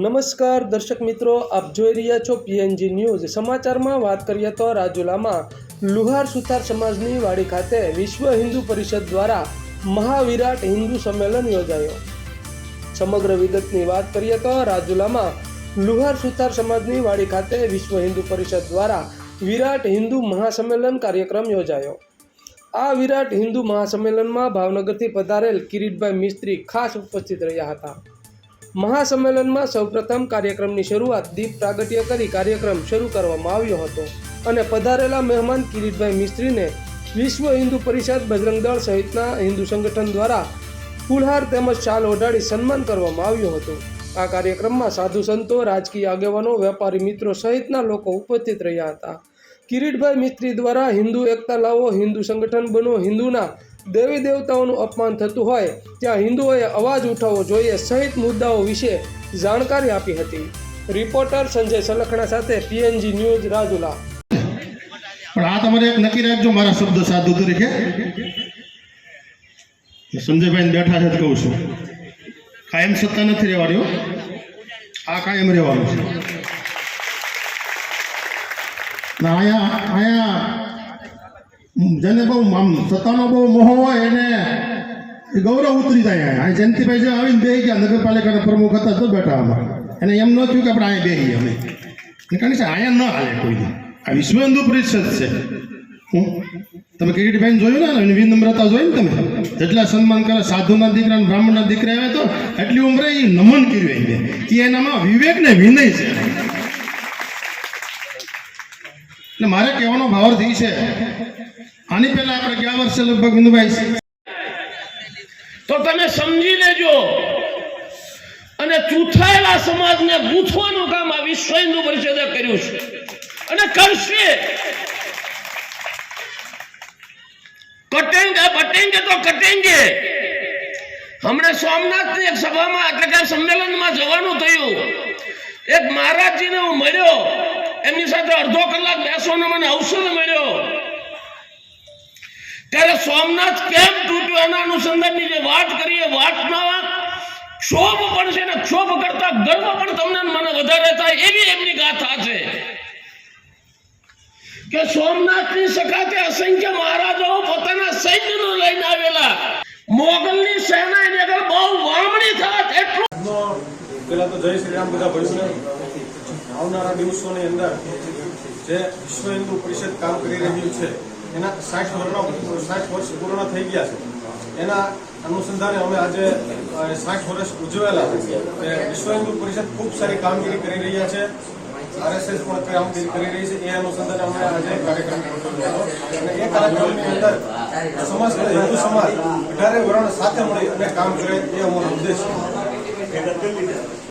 નમસ્કાર, દર્શક મિત્રો, આપ જોઈ રહ્યા છો પીએનજી ન્યૂઝ સમાચારમાં વાત કરીએ તો રાજુલામાં લુહાર સુથાર સમાજની વાડી ખાતે વિશ્વ હિન્દુ પરિષદ દ્વારા મહાવિરાટ હિન્દુ સંમેલન યોજાયો. સમગ્ર વિગતની વાત કરીએ તો રાજુલામાં લુહાર સુથાર સમાજની વાડી ખાતે વિશ્વ હિન્દુ પરિષદ દ્વારા વિરાટ હિન્દુ મહાસંમેલન કાર્યક્રમ યોજાયો. આ વિરાટ હિન્દુ મહાસંમેલનમાં ભાવનગરથી પધારેલ કિરીટભાઈ મિસ્ત્રી ખાસ ઉપસ્થિત રહ્યા હતા. મહાસંમેલનમાં સૌપ્રથમ કાર્યક્રમની શરૂઆત દીપ પ્રાગટ્ય કરી કાર્યક્રમ શરૂ કરવામાં આવ્યો હતો અને પધારેલા મહેમાન કિરીટભાઈ મિસ્ત્રીને વિશ્વ હિન્દુ પરિષદ બજરંગ દળ સહિતના હિન્દુ સંગઠન દ્વારા ફૂલહાર તેમજ શાલ ઓઢાડી સન્માન કરવામાં આવ્યું હતું. આ કાર્યક્રમમાં સાધુ સંતો, રાજકીય આગેવાનો, વેપારી મિત્રો સહિતના લોકો ઉપસ્થિત રહ્યા હતા. કિરીટભાઈ મિસ્ત્રી દ્વારા હિન્દુ એકતા લાવો, હિન્દુ સંગઠન બનો, હિન્દુના દેવી દેવતાઓનું અપમાન થતું હોય, ત્યાં હિન્દુઓએ અવાજ ઉઠાવવો જોઈએ સહિત મુદ્દાઓ વિશે જાણકારી આપી હતી. રિપોર્ટર સંજય સલખણા સાથે પીએનજી ન્યૂઝ રાજુલા. પણ આ તમારે એક નક્કી રાખજો, મારા શબ્દ સાધુ તરીકે. સંજયભાઈ બેઠા છે કહું છું. કાયમ સત્તા નથી રહેવાની આ કાયમ રહેવાનું છે. અહીંયા અહીંયા જેને બહુ સત્તાનો બહુ મોહ હોય એને ગૌરવ ઉતરી જાય અહીંયા. અહીં જયંતિભાઈ જે આવીને બે ગયા, નગરપાલિકાના પ્રમુખ હતા તો બેઠા અમારે. એને એમ ન થયું કે આપણે અહીંયા ગયા અમે. કારણ કે અહીંયા ન હાલે કોઈ આ વિશ્વ હિન્દુ પરિષદ છે. હું? તમે કિરીટભાઈ જોયું ને વિનમ્રતા જોઈ ને તમે? જેટલા સન્માન કરે સાધુના દીકરા બ્રાહ્મણના દીકરા આવે તો એટલી ઉંમરે એ નમન કર્યું એને એ એનામાં વિવેક ને વિનય છે. એટલે મારે કહેવાનો ભાવાર્થ એ છે આની પહેલા આપણે ગયા વર્ષે લગભગ વિનુભાઈ તો તમે સમજી લેજો. અને ચૂથાયેલા સમાજને ગૂંથવાનું કામ આ વિશ્વ હિન્દુ પરિષદે કર્યું છે. અને કરશે. કટેંગે બટેંગે તો કટેંગે. હમણાં સોમનાથની એક સભામાં એટલે કે સંમેલનમાં જવાનું થયું. એક મહારાજજીને હું મળ્યો. એમની સાથે અડધો કલાક બેસવાનો મને અવસર મળ્યો. ત્યારે સોમનાથ કેમ તૂટ્યો? એના અનુસંધાનની જે વાત કરીએ વાતમાં ક્ષોભ પણ છે ને ક્ષોભ કરતા ગર્વ પણ તમને મને વધારે થાય એવી એમની ગાથા છે. કે સોમનાથની સખાતે અસંખ્ય મહારાજાઓ પોતાના સૈન્યનો લઈને આવેલા. મોગલની સેના એની આગળ બહુ વામણી થાત, એટલું પેલા તો જય શ્રી રામ બધા ભાઈઓને. આવનારા દિવસોની અંદર જે વિશ્વ હિન્દુ પરિષદ કામ કરી રહ્યું છે એના સાઠ વર્ષનો સાઠ વર્ષ પૂર્ણ થઈ ગયા છે. એના અનુસંધાને અમે આજે સાઠ વર્ષ ઉજવેલા એ વિશ્વ હિન્દુ પરિષદ ખૂબ સારી કામગીરી કરી રહ્યા છે. આરએસએસ પણ કામગીરી કરી રહી છે. એ અનુસંધાને અમે આજે કાર્યક્રમ અને એ કાર્યક્રમની અંદર સમાજ હિન્દુ સમાજ અઢારે વર્ણ સાથે મળી અને કામ કરે એ અમારો ઉદ્દેશ છે.